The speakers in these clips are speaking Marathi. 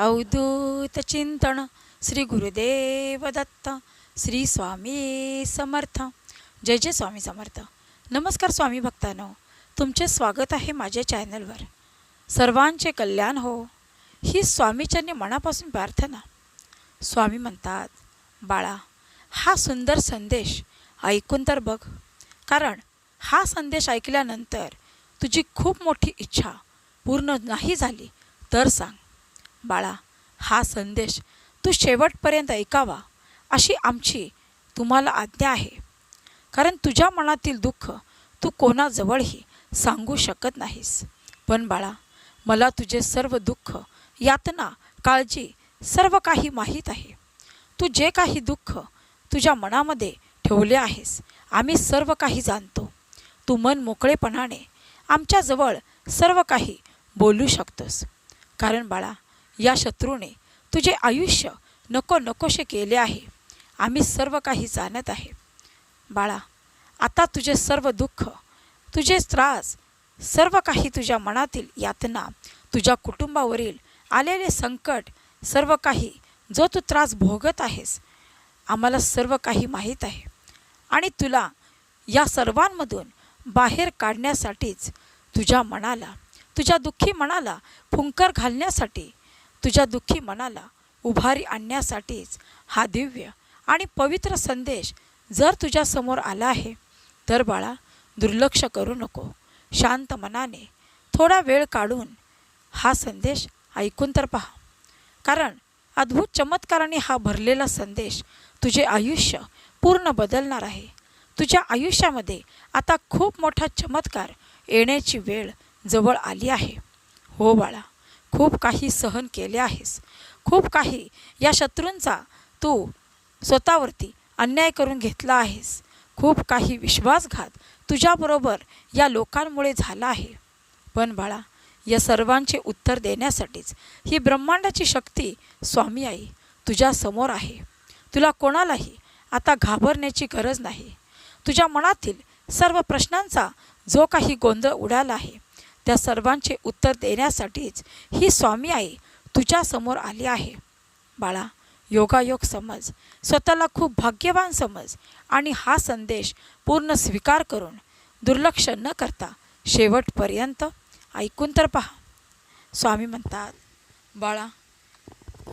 अवधूत चिंतन श्री गुरुदेव दत्त श्री स्वामी समर्थ. जय जय स्वामी समर्थ. नमस्कार स्वामी भक्तांनो. तुमचे स्वागत आहे माझ्या चॅनलवर. सर्वांचे कल्याण हो. ही स्वामीचरणी मनापासून प्रार्थना. स्वामी म्हणतात बाळा हा सुंदर संदेश ऐकून तर बघ. कारण हा संदेश ऐकल्यानंतर तुझी खूप मोठी इच्छा पूर्ण नाही झाली तर सांग. बाळा हा संदेश तू शेवटपर्यंत ऐकावा अशी आमची तुम्हाला आज्ञा आहे. कारण तुझ्या मनातील दुःख तू कोणाजवळही सांगू शकत नाहीस. पण बाळा मला तुझे सर्व दुःख यातना काळजी सर्व काही माहीत आहे. तू जे काही दुःख तुझ्या मनामध्ये ठेवले आहेस आम्ही सर्व काही जाणतो. तू मन मोकळेपणाने आमच्याजवळ सर्व काही बोलू शकतोस. कारण बाळा या शत्रूने तुझे आयुष्य नको नकोशे केले आहे. आम्ही सर्व काही जाणत आहे. बाळा आता तुझे सर्व दुःख तुझे त्रास सर्व काही तुझ्या मनातील यातना तुझ्या कुटुंबावरील आलेले संकट सर्व काही जो तू त्रास भोगत आहेस आम्हाला सर्व काही माहीत आहे. आणि तुला या सर्वांमधून बाहेर काढण्यासाठीच तुझ्या मनाला तुझ्या दुःखी मनाला फुंकर घालण्यासाठी तुझ्या दुःखी मनाला उभारी आणण्यासाठीच हा दिव्य आणि पवित्र संदेश जर तुझ्यासमोर आला आहे तर बाळा दुर्लक्ष करू नको. शांत मनाने थोडा वेळ काढून हा संदेश ऐकून तर पहा. कारण अद्भुत चमत्काराने हा भरलेला संदेश तुझे आयुष्य पूर्ण बदलणार आहे. तुझ्या आयुष्यामध्ये आता खूप मोठा चमत्कार येण्याची वेळ जवळ आली आहे. हो बाळा खूप काही सहन केले आहेस. खूप काही या शत्रूंचा तू स्वतःवरती अन्याय करून घेतला आहेस. खूप काही विश्वासघात तुझ्याबरोबर या लोकांमुळे झाला आहे. पण बाळा या सर्वांचे उत्तर देण्यासाठीच ही ब्रह्मांडाची शक्ती स्वामी आई तुझ्यासमोर आहे. तुला कोणालाही आता घाबरण्याची गरज नाही. तुझ्या मनातील सर्व प्रश्नांचा जो काही गोंधळ उडाला आहे त्या सर्वांचे उत्तर देण्यासाठीच ही स्वामी आई तुझ्यासमोर आली आहे. बाळा योगायोग समज स्वतःला खूप भाग्यवान समज आणि हा संदेश पूर्ण स्वीकार करून दुर्लक्ष न करता शेवटपर्यंत ऐकून तर पहा. स्वामी म्हणतात बाळा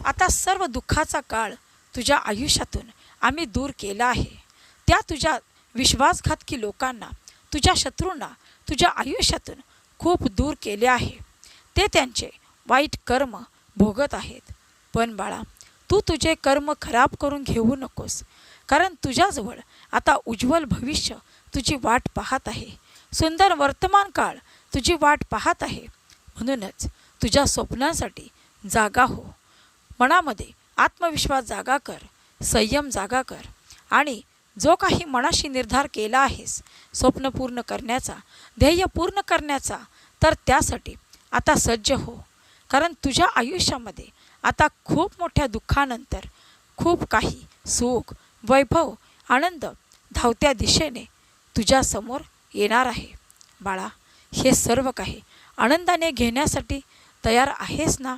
आता सर्व दुःखाचा काळ तुझ्या आयुष्यातून आम्ही दूर केला आहे. त्या तुझ्या विश्वासघातकी लोकांना तुझ्या शत्रूंना तुझ्या आयुष्यातून खूप दूर केले आहे. ते त्यांचे वाईट कर्म भोगत आहेत. पण बाळा तू तुझे कर्म खराब करून घेऊ नकोस. कारण तुझ्याजवळ आता उज्ज्वल भविष्य तुझी वाट पाहत आहे. सुंदर वर्तमान काळ तुझी वाट पाहत आहे. म्हणूनच तुझ्या स्वप्नांसाठी जागा हो. मनामध्ये आत्मविश्वास जागा कर संयम जागा कर आणि जो काही मनाशी निर्धार केला आहेस स्वप्न पूर्ण करण्याचा ध्येय पूर्ण करण्याचा तर त्यासाठी आता सज्ज हो. कारण तुझ्या आयुष्यामध्ये आता खूप मोठ्या दुःखानंतर खूप काही सुख वैभव आनंद धावत्या दिशेने तुझ्यासमोर येणार आहे. बाळा हे सर्व काही आनंदाने घेण्यासाठी तयार आहेस ना?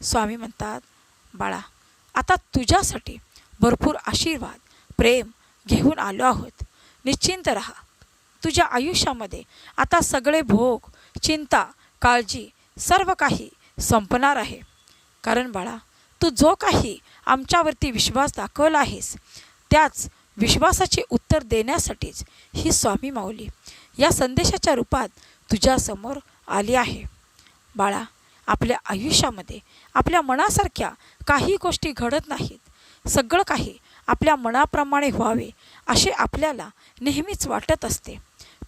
स्वामी म्हणतात बाळा आता तुझ्यासाठी भरपूर आशीर्वाद प्रेम घेऊन आलो आहोत. निश्चिंत राहा. तुझ्या आयुष्यामध्ये आता सगळे भोग चिंता काळजी सर्व काही संपणार आहे. कारण बाळा तू जो काही आमच्यावरती विश्वास दाखवला आहेस त्याच विश्वासाचे उत्तर देण्यासाठीच ही स्वामी माऊली या संदेशाच्या रूपात तुझ्यासमोर आली आहे. बाळा आपल्या आयुष्यामध्ये आपल्या मनासारख्या काही गोष्टी घडत नाहीत. सगळं काही आपल्या मनाप्रमाणे व्हावे असे आपल्याला नेहमीच वाटत असते.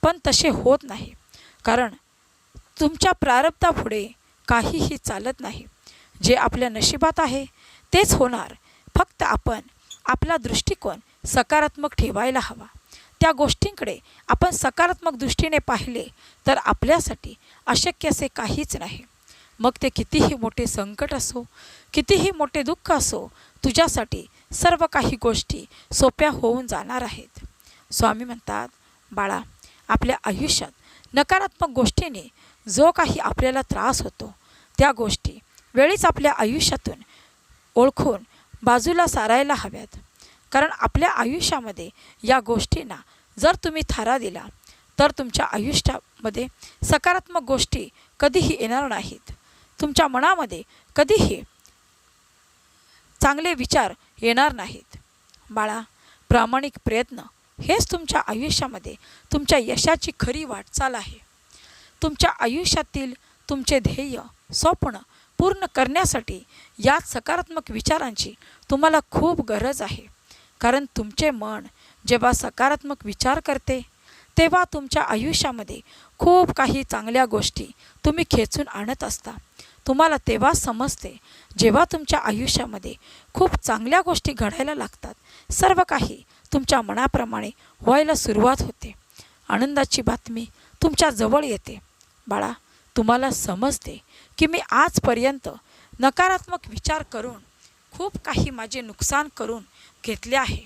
पण तसे होत नाही. कारण तुमच्या प्रारब्धापुढे काहीही चालत नाही. जे आपल्या नशिबात आहे तेच होणार. फक्त आपण आपला दृष्टिकोन सकारात्मक ठेवायला हवा. त्या गोष्टींकडे आपण सकारात्मक दृष्टीने पाहिले तर आपल्यासाठी अशक्य असे काहीच नाही. मग ते कितीही मोठे संकट असो कितीही मोठे दुःख असो तुझ्यासाठी सर्व काही गोष्टी सोप्या होऊन जाणार आहेत. स्वामी म्हणतात बाळा आपल्या आयुष्यात नकारात्मक गोष्टीने जो काही आपल्याला त्रास होतो त्या गोष्टी वेळीच आपल्या आयुष्यातून ओळखून बाजूला सारायला हव्यात. कारण आपल्या आयुष्यामध्ये या गोष्टींना जर तुम्ही थारा दिला तर तुमच्या आयुष्यामध्ये सकारात्मक गोष्टी कधीही येणार नाहीत. तुमच्या मनामध्ये कधीही चांगले विचार येणार नाहीत. बाळा प्रामाणिक प्रयत्न हेच तुमच्या आयुष्यामध्ये तुमच्या यशाची खरी वाटचाल आहे. तुमच्या आयुष्यातील तुमचे ध्येय स्वप्न पूर्ण करण्यासाठी या सकारात्मक विचारांची तुम्हाला खूप गरज आहे. कारण तुमचे मन जेव्हा सकारात्मक विचार करते तेव्हा तुमच्या आयुष्यामध्ये खूप काही चांगल्या गोष्टी तुम्ही खेचून आणत असता. तुम्हाला तेव्हा समजते जेव्हा तुमच्या आयुष्यामध्ये खूप चांगल्या गोष्टी घडायला लागतात. सर्व काही तुमच्या मनाप्रमाणे व्हायला सुरुवात होते. आनंदाची बातमी तुमच्या जवळ येते. बाळा तुम्हाला समजते की मी आजपर्यंत नकारात्मक विचार करून खूप काही माझे नुकसान करून घेतले आहे.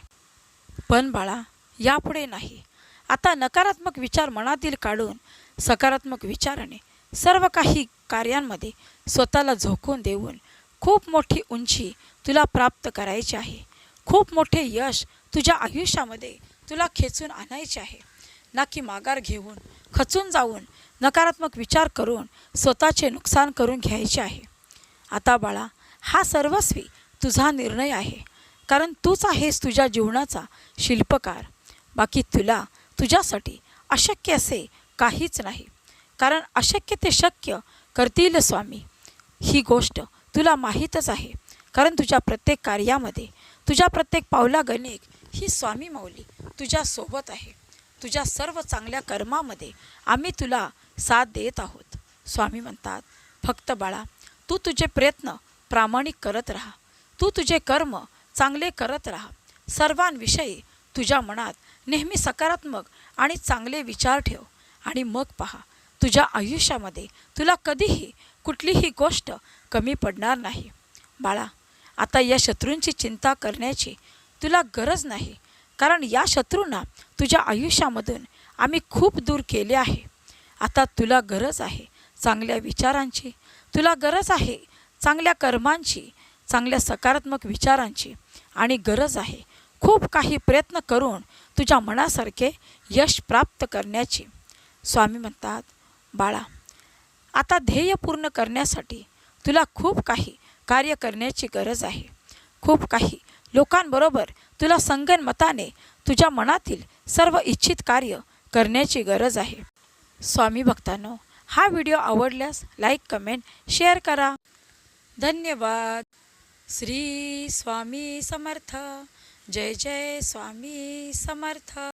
पण बाळा यापुढे नाही. आता नकारात्मक विचार मनातील काढून सकारात्मक विचाराने सर्व काही कार्यांमध्ये स्वतःला झोकून देऊन खूप मोठी उंची तुला प्राप्त करायची आहे. खूप मोठे यश तुझ्या आयुष्यामध्ये तुला खेचून आणायचे आहे. ना की माघार घेऊन खचून जाऊन नकारात्मक विचार करून स्वतःचे नुकसान करून घ्यायचे आहे. आता बाळा हा सर्वस्वी तुझा निर्णय आहे. कारण तूच आहेस तुझ्या जीवनाचा शिल्पकार. बाकी तुला तुझ्यासाठी अशक्य असे काहीच नाही. कारण अशक्य ते शक्य करतील स्वामी. ही गोष्ट तुला माहीतच आहे. कारण तुझ्या प्रत्येक कार्यामध्ये तुझ्या प्रत्येक पावला गणिक ही स्वामी माऊली तुझ्यासोबत आहे. तुझ्या सर्व चांगल्या कर्मामध्ये आम्ही तुला साथ देत आहोत. स्वामी म्हणतात फक्त बाळा तू तुझे प्रयत्न प्रामाणिक करत राहा. तू तुझे कर्म चांगले करत राहा. सर्वांविषयी तुझ्या मनात नेहमी सकारात्मक आणि चांगले विचार ठेव आणि मग पहा तुझ्या आयुष्यामध्ये तुला कधीही कुठलीही गोष्ट कमी पडणार नाही. बाळा आता या शत्रूंची चिंता करण्याची तुला गरज नाही. कारण या शत्रूंना तुझ्या आयुष्यामधून आम्ही खूप दूर केले आहे. आता तुला गरज आहे चांगल्या विचारांची तुला गरज आहे चांगल्या कर्मांची चांगल्या सकारात्मक विचारांची आणि गरज आहे खूप काही प्रयत्न करून तुझ्या मनासारखे यश प्राप्त करण्याची. स्वामी म्हणतात बाळा आता ध्येय पूर्ण करण्यासाठी तुला खूप काही कार्य करण्याची गरज आहे. खूप काही. लोकांबरोबर तुला संगनमताने तुझ्या मनातील सर्व इच्छित कार्य करण्याची गरज आहे. स्वामी भक्तांनो हा व्हिडिओ आवडल्यास लाईक कमेंट शेअर करा. धन्यवाद. श्री स्वामी समर्थ. जय जय स्वामी समर्थ.